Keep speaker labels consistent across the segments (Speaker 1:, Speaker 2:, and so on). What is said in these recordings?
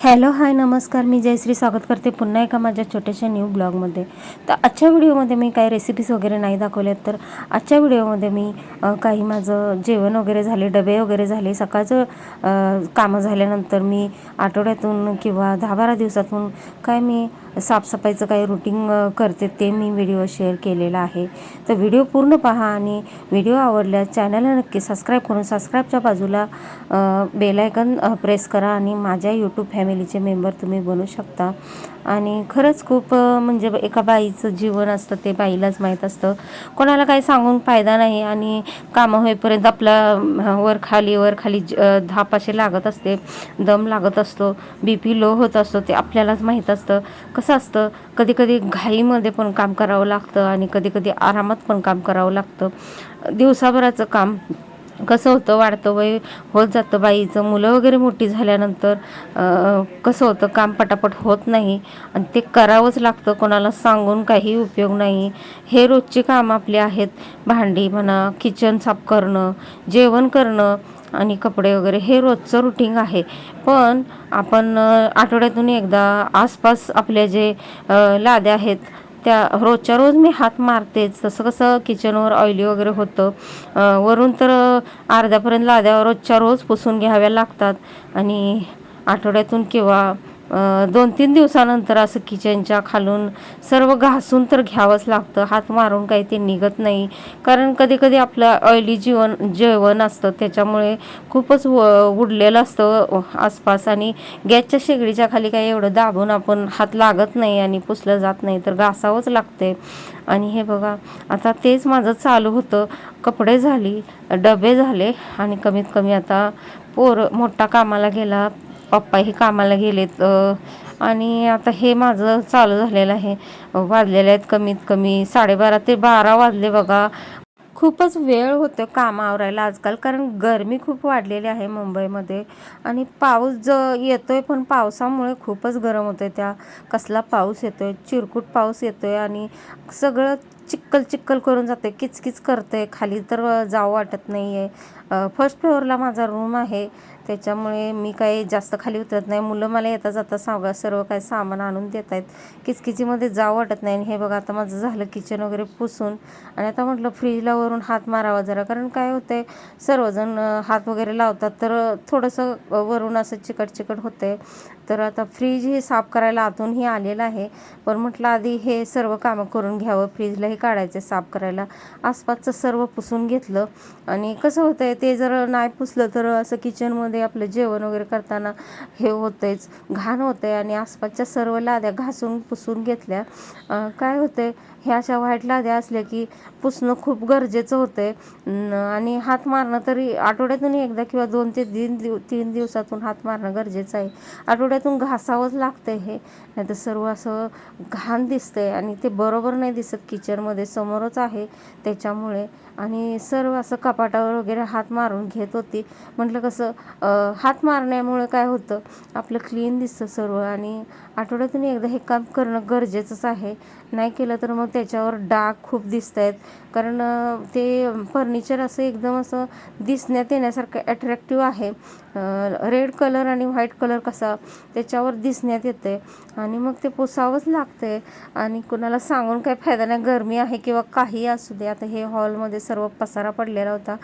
Speaker 1: Hello hi नमस्कार. मी जयश्री स्वागत करते पुन्हा एका माझ्या छोट्याशा न्यू ब्लॉगमध्ये. तर आजच्या व्हिडिओमध्ये मी काही रेसिपीज वगैरे नाही दाखवल्यात तर आजच्या व्हिडिओमध्ये मी काही माझं जेवण वगैरे झाले डबे वगैरे झाले. सकाळचं कामं झाल्यानंतर मी आठवड्यातून किंवा दहा बारा दिवसातून काय मी साफसफाईचं काही रुटीन करते ते मी व्हिडिओ शेअर केलेला आहे. तर व्हिडिओ पूर्ण पहा आणि व्हिडिओ आवडल्यास चॅनलला नक्की सबस्क्राईब करून सबस्क्राईबच्या बाजूला बेलायकन प्रेस करा आणि माझ्या यूट्यूब फॅमिलीचे मेंबर तुम्ही बनू शकता. आणि खरंच खूप म्हणजे एका बाईचं जीवन असतं ते बाईलाच माहीत असतं. कोणाला काही सांगून फायदा नाही आणि कामं होईपर्यंत आपला वर खाली वर खाली ज- धाप असे लागत असते दम लागत असतो बी पी लो होत असतो ते आपल्यालाच माहीत असतं. कसं असतं कधी कधी घाईमध्ये पण काम करावं लागतं आणि कधी कधी आरामात पण काम करावं लागतं. दिवसाभराचं काम कसं होतं वाढतं वय होत जातं बाईचं. मुलं वगैरे मोठी झाल्यानंतर कसं होतं काम पटापट होत नाही. आणि ते करावंच लागतं. कोणाला सांगून काही उपयोग नाही. हे रोजची कामं आपली आहेत. भांडी म्हणा किचन साफ करणं जेवण करणं आणि कपडे वगैरे. हे रोजचं रुटीन आहे. पण आपण आठवड्यातून एकदा आसपास आपले जे लाद्या आहेत त्या रोजच्या रोज मी हात मारतेच तसं कसं किचनवर ऑइली वगैरे होतं. वरून तर अर्ध्यापर्यंत लाद्या रोजच्या रोज पुसून घ्याव्या लागतात. आणि आठवड्यातून किंवा दोन तीन दिवसानंतर असं किचनच्या खालून सर्व घासून तर घ्यावंच लागतं. हात मारून काही ते निघत नाही. कारण कधी कधी आपलं ऑइली जीवन जेवण असतं. त्याच्यामुळे खूपच व उडलेलं असतं आसपास. आणि गॅसच्या शेगडीच्या खाली काही एवढं दाबून आपण हात लागत नाही आणि पुसलं जात नाही तर घासावंच लागते आणि हे बघा आता तेच माझं चालू होतं. कपडे झाली डबे झाले आणि कमीत कमी आता पोर मोठा कामाला गेला. पप्पा हे कामाला गेलेत आणि आता हे माझं चालू झालेलं आहे. वाजलेले आहेत कमीत कमी साडेबारा ते बारा वाजले बघा. खूपच वेळ होतो काम आवरायला आजकाल कारण गरमी खूप वाढलेली आहे मुंबईमध्ये. आणि पाऊस ज आहे पण पावसामुळे खूपच गरम होतंय त्या. कसला पाऊस येतो आहे चिरकुट पाऊस येतो आहे आणि सगळं चिक्कल चिक्कल करून जाते किचकिच करते खाली तर जावं वाटत नाही आहे फर्स्ट फ्लोअरला माझा रूम आहे. त्याच्यामुळे मी काही जास्त खाली उतरत नाही. मुलं मला येता जाता सांगा सर्व काही सामान आणून देत आहेत. किचकिचीमध्ये जावं वाटत नाही. आणि हे बघा आता माझं झालं किचन वगैरे पुसून. आणि आता म्हटलं फ्रीजला वरून हात मारावा जरा. कारण काय होतं आहे सर्वजण हात वगैरे लावतात तर थोडंसं वरून असं चिकट चिकट होतं आहे तर आता फ्रीज हे साफ करायला आतूनही आलेलं आहे. पण म्हटलं आधी हे सर्व कामं करून घ्यावं. फ्रीजलाही काढायचं साफ करायला. आसपासचं सर्व पुसून घेतलं. आणि कसं होतं आहे ते जर नाही पुसलं तर असं किचनमध्ये आपलं जेवण वगैरे करताना हे होतंयच घाण होतं आहे आणि आसपासच्या सर्व लाद्या घासून पुसून घेतल्या. काय होतं आहे ह्या अशा व्हाईट लाद्या असल्या की पुसणं खूप गरजेचं होतंय. आणि हात मारणं तरी आठवड्यातून एकदा किंवा दोन ते तीन दिव तीन दिवसातून हात मारणं गरजेचं आहे. आठवड्यातून घासावंच लागतंय हे. नाही तर सर्व असं घाण दिसतंय आणि ते बरोबर नाही दिसत किचनमध्ये समोरच आहे त्याच्यामुळे. आणि सर्व असं कपाटावर वगैरे हात मारून घेत होती. म्हटलं कसं हात मारण्यामुळे काय होतं? आपलं क्लीन दिसतं सर्व आणि आठवड्यातून एकदा हे काम करणं गरजेचंच आहे. नाही केलं तर मग त्याच्यावर डाग खूप दिसत आहेत कारण ते फर्निचर असं एकदम असं दिसण्यात येण्यासारखं ॲट्रॅक्टिव्ह आहे. रेड कलर आणि व्हाईट कलर कसा त्याच्यावर दिसण्यात येते आणि मग ते पुसावंच लागते आणि कुणाला सांगून काही फायदा नाही. गरमी आहे किंवा काही असू दे. आता हे हॉलमध्ये सर्व पसारा पडलेला होता.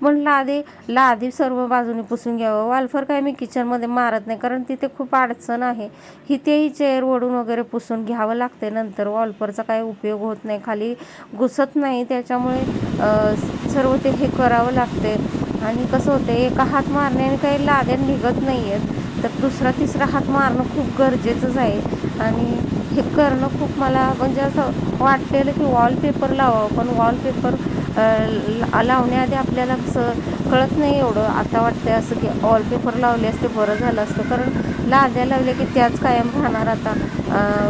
Speaker 1: म्हणलं आधी लादी सर्व बाजूने पुसून घ्यावं. वाल्फर काय मी किचनमध्ये मारत नाही. कारण तिथे खूप अडचण आहे. इथेही चेअर ओढून वगैरे पुसून घ्यावं लागते नंतर वॉलफरचा काही उपयोग होत नाही. खाली घुसत नाही. त्याच्यामुळे सर्व ते हे करावं लागते आणि कसं होतं एका हात मारण्याने काही लाद्या निघत नाही आहेत तर दुसरा तिसरा हात मारणं खूप गरजेचंच आहे. आणि हे करणं खूप मला म्हणजे असं वाटलेलं की वॉलपेपर लावावं पण वॉलपेपर लावण्याआधी आपल्याला कसं कळत नाही एवढं. आता वाटतं असं की वॉलपेपर लावले असते बरं झालं असतं. कारण लाद्या लावल्या की त्याच कायम राहणार आता.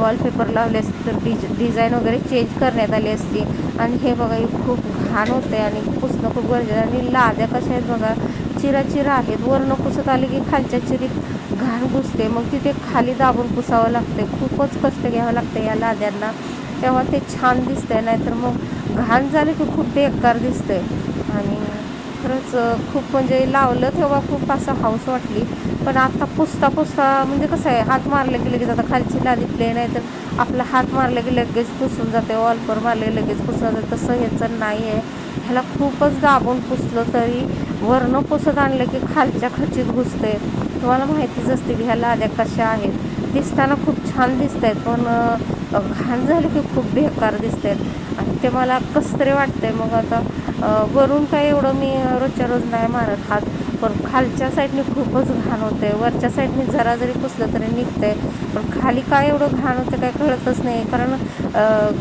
Speaker 1: वॉलपेपर लावले असते तर डिज डिझाईन वगैरे चेंज करण्यात आली असती. आणि हे बघा हे खूप घाण होते आणि पुसणं खूप गरजेचं आणि लाद्या कशा आहेत बघा चिरा चिरा आहेत. वरनं पुसत आले की खालच्या चिरीत घाण घुसते. मग तिथे खाली दाबून पुसावं लागते खूपच कष्ट घ्यावं लागतं या लाद्यांना. तेव्हा ते छान दिसतंय. नाहीतर मग घाण झाले की खूप बेकार दिसतंय. खरंच खूप म्हणजे लावलं तेव्हा खूप असं हाऊस वाटली. पण आता पुसता पुसता म्हणजे कसं आहे हात मारले की लगेच आता खालची लादी प्लेन आहे तर आपला हात मारले की लगेच पुसून जाते वॉलपर मारले की लगेच पुसून जाते. तसं ह्याचं नाही आहे. ह्याला खूपच दाबून पुसलं तरी वरनं पुसत आणलं की खालच्या खचीत घुसते तुम्हाला माहितीच असते की ह्या लाद्या कशा आहेत. दिसताना खूप छान दिसत आहेत पण घाण झाली की खूप बेकार दिसत आहेत आणि ते मला कसं तरी वाटतंय. मग आता वरून काय एवढं मी रोजच्या रोज नाही मारत हात पण खालच्या साईडने खूपच घाण होते. वरच्या साईडने जरा जरी पुसलं तरी निघते पण खाली काय एवढं घाण होतं काय कळतच नाही. कारण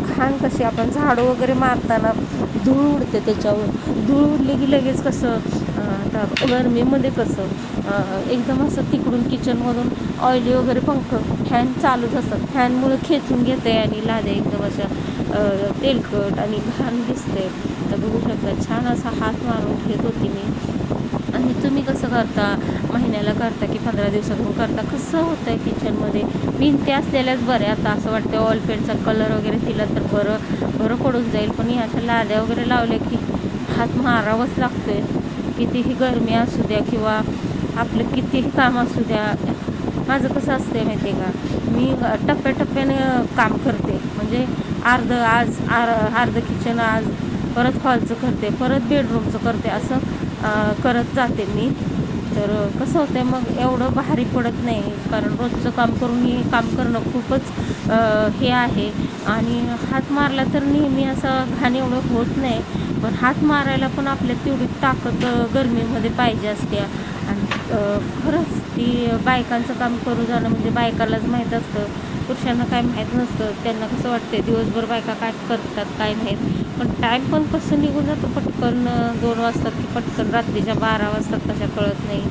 Speaker 1: घाण कशी आपण झाडू वगैरे मारताना धूळ उडते त्याच्यावर. धूळ उडली की लगेच कसं तर आता गरमीमध्ये कसं एकदम असं तिकडून किचनमधून ऑइली वगैरे पंख फॅन चालूच असतात. फॅनमुळे खेचून घेते आणि लाद्या एकदम अशा तेलकट आणि घाण दिसते तर बघू शकता छान असा हात मारून घेत होती मी आणि तुम्ही कसं करता? महिन्याला करता की पंधरा दिवसातून करता? कसं होतं आहे किचनमध्ये? भिंती असलेल्याच बऱ्या. आता असं वाटतं ऑल पेंटचा कलर वगैरे दिला तर बरं बरं पडून जाईल. पण ह्याच्या लाद्या वगैरे लावल्या की हात मारावाच लागतो आहे कितीही गरमी असू द्या किंवा आपलं कितीही काम असू द्या माझं कसं असतं माहिती आहे का? मी टप्प्याटप्प्याने काम करते. म्हणजे अर्ध आज आर अर्ध किचन आज परत हॉलचं करते परत बेडरूमचं करते असं करत जाते मी. तर कसं होतं मग एवढं भारी पडत नाही कारण रोजचं काम करून हे काम करणं खूपच हे आहे. आणि हात मारला तर नेहमी असं घाण एवढं होत नाही पण हात मारायला पण आपल्या तेवढी ताकद गरमीमध्ये पाहिजे असते. आणि खरंच ती बायकांचं काम करू जाणं म्हणजे बायकालाच माहीत असतं. पुरुषांना काय माहीत नसतं. त्यांना कसं वाटते दिवसभर बायका काय करतात काय नाहीत. पण टाईम पण कसं निघून जातो पटकन दोन वाजतात की पटकन रात्रीच्या बारा वाजतात कशा कळत नाही.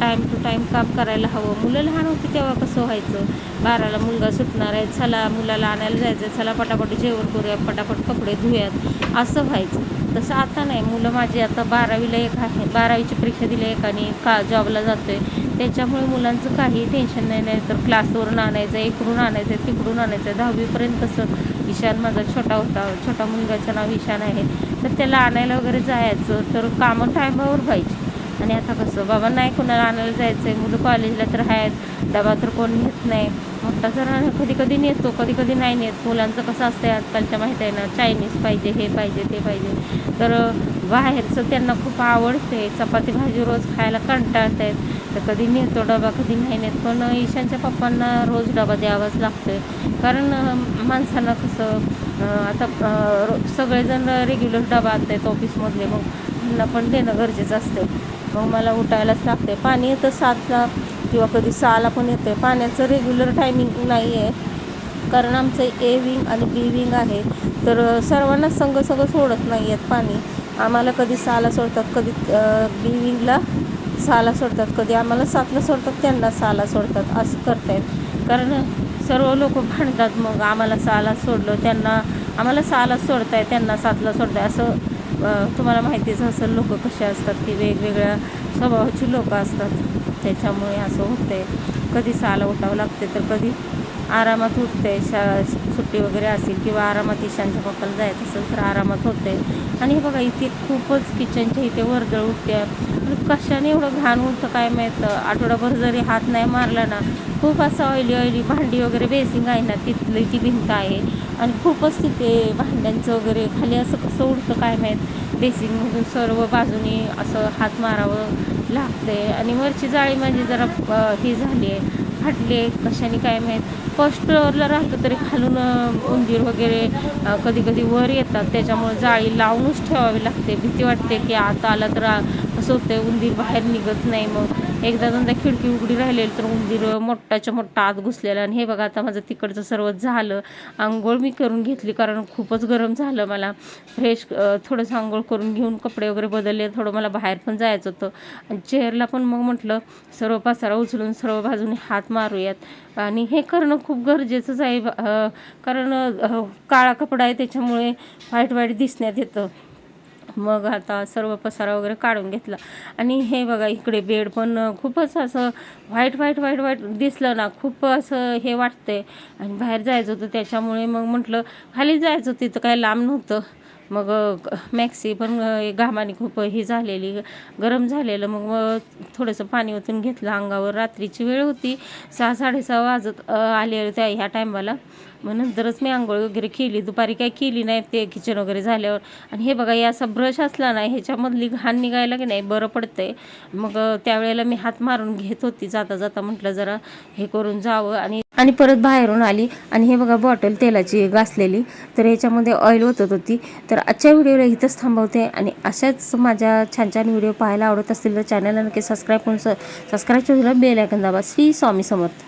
Speaker 1: टाईम टू टाईम काम करायला हवं. मुलं लहान होती तेव्हा कसं व्हायचं? बाराला मुलगा सुटणार आहे चला मुलाला आणायला जायचं चला पटापट जेवण करूया पटापट कपडे धुयात. असं व्हायचं. तसं आता नाही. मुलं माझी आता बारावीला एक आहे. बारावीची परीक्षा दिली एकाने का जॉबला जातो आहे त्याच्यामुळे मुलांचं काही टेन्शन नाही नाही तर क्लासवरून आणायचं आहे इकडून आणायचं आहे तिकडून आणायचं. आहे दहावीपर्यंत कसं? ईशान माझा छोटा होता छोटा मुलगाचं नाव ईशान आहे. तर त्याला आणायला वगैरे जायचं तर कामं टायमावर व्हायची. आणि आता कसं? बाबा नाही कोणाला आणायला जायचं आहे मुलं कॉलेजला तर आहेत. डबा तर कोण घेत नाही. मोठा जरा कधी कधी नेतो कधी कधी नाही नेत. मुलांचं कसं असतं आजकालच्या माहीत आहे ना चायनीज पाहिजे हे पाहिजे ते पाहिजे. तर बाहेरचं त्यांना खूप आवडते. चपाती भाजी रोज खायला कंटाळत आहेत तर कधी नेतो डबा कधी नाही नेत. पण ईशानच्या पप्पांना रोज डबा द्यावाच लागतोय. कारण माणसांना कसं आता रो- सगळेजण रेग्युलर डबा आणतात ऑफिसमधले मग त्यांना पण देणं गरजेचं असतं मग मला उठायलाच लागते पाणी येतं सातला किंवा कधी सहाला पण येते पाण्याचं रेग्युलर टायमिंग नाही आहे कारण आमचं ए विंग आणि बी विंग आहे. तर सर्वांना संघ संघ सोडत नाही आहेत पाणी. आम्हाला कधी सहाला सोडतात कधी बी विंगला सहाला सोडतात. कधी आम्हाला सातला सोडतात त्यांना सहाला सोडतात. असं करतायत. कारण सर्व लोक भांडतात. मग आम्हाला सहाला सोडलं त्यांना आम्हाला सहाला सोडताय त्यांना सातला सोडताय. असं तुम्हाला माहितीच असेल लोक कसे असतात की वेगवेगळ्या स्वभावाची लोक असतात. त्याच्यामुळे असं होतंय. कधी सहाला उठावं लागते तर कधी आरामात उठते. शा सुट्टी वगैरे असेल किंवा आरामात ईशांच्या पप्पाला जायचं असेल तर आरामात होते आणि हे बघा इथे खूपच किचनच्या इथे वर्दळ उठते. कशाने एवढं घाण उठतं काय माहीत? आठवडाभर जरी हात नाही मारला ना खूप असं ऑइली ऑइली भांडी वगैरे बेसिंग आहे ना तिथली ती भिंत आहे आणि खूपच तिथे भांड्यांचं वगैरे खाली असं कसं उडतं काय माहीत. बेसिंगमधून सर्व बाजूनी असं हात मारावं लागते आणि वरची जाळी माझी जरा ही झाली आहे. फाटली आहे कशाने काय माहीत. फर्स्ट फ्लोअरला राहतं तरी खालून उंदीर वगैरे कधी कधी वर येतात. त्याच्यामुळे जाळी लावूनच ठेवावी लागते. भीती वाटते की आता आला तर आ- कसं होतं उंदीर बाहेर निघत नाही मग. एकदा दोनदा खिडकी उघडी राहिलेली तर उंदीर मोठाच्या मोठा आत घुसलेला आणि हे बघा आता माझं तिकडचं सर्व झालं. आंघोळ मी करून घेतली कारण खूपच गरम झालं मला. फ्रेश थोडंसं आंघोळ करून घेऊन कपडे वगैरे बदलले थोडं मला बाहेर पण जायचं होतं. आणि चेअरला पण मग म्हटलं सर्व पासारा उचलून सर्व बाजूने हात मारूयात. आणि हे करणं खूप गरजेचंच आहे कारण काळा कपडा आहे त्याच्यामुळे व्हाईट व्हाईट दिसण्यात येतं. मग आता सर्व पसारा वगैरे काढून घेतला. आणि हे बघा इकडे बेड पण खूपच असं व्हाईट व्हाईट व्हाईट व्हाईट दिसलं ना खूप असं हे वाटतंय. आणि बाहेर जायचं होतं त्याच्यामुळे मग म्हटलं खाली जायचं तिथं काय लांब नव्हतं. मग मॅक्सी पण घामाने खूप ही झालेली गरम झालेलं. मग मग थोडंसं पाणी ओतून घेतलं अंगावर. रात्रीची वेळ होती सहा साडेसहा वाजत आले त्या ह्या टायमाला मग नंतरच मी आंघोळ वगैरे केली. दुपारी काही केली नाही ते किचन वगैरे झाल्यावर. आणि हे बघा हे असा ब्रश असला ना ह्याच्यामधली घाण निघायला की नाही बरं पडतंय. मग त्यावेळेला मी हात मारून घेत होती जाता जाता म्हटलं जरा हे करून जावं. आणि आणि परत बाहेरून आली. आणि हे बघा बॉटल तेलाची घासलेली. तर ह्याच्यामध्ये ऑइल ओतत होती. तर आजच्या व्हिडिओला इथंच थांबवते. आणि अशाच माझ्या छान छान व्हिडिओ पाहायला आवडत असतील तर चॅनलला नक्की सबस्क्राईब करून सबस्क्राईबच्या बेल आयकन दाबा. श्री स्वामी समर्थ.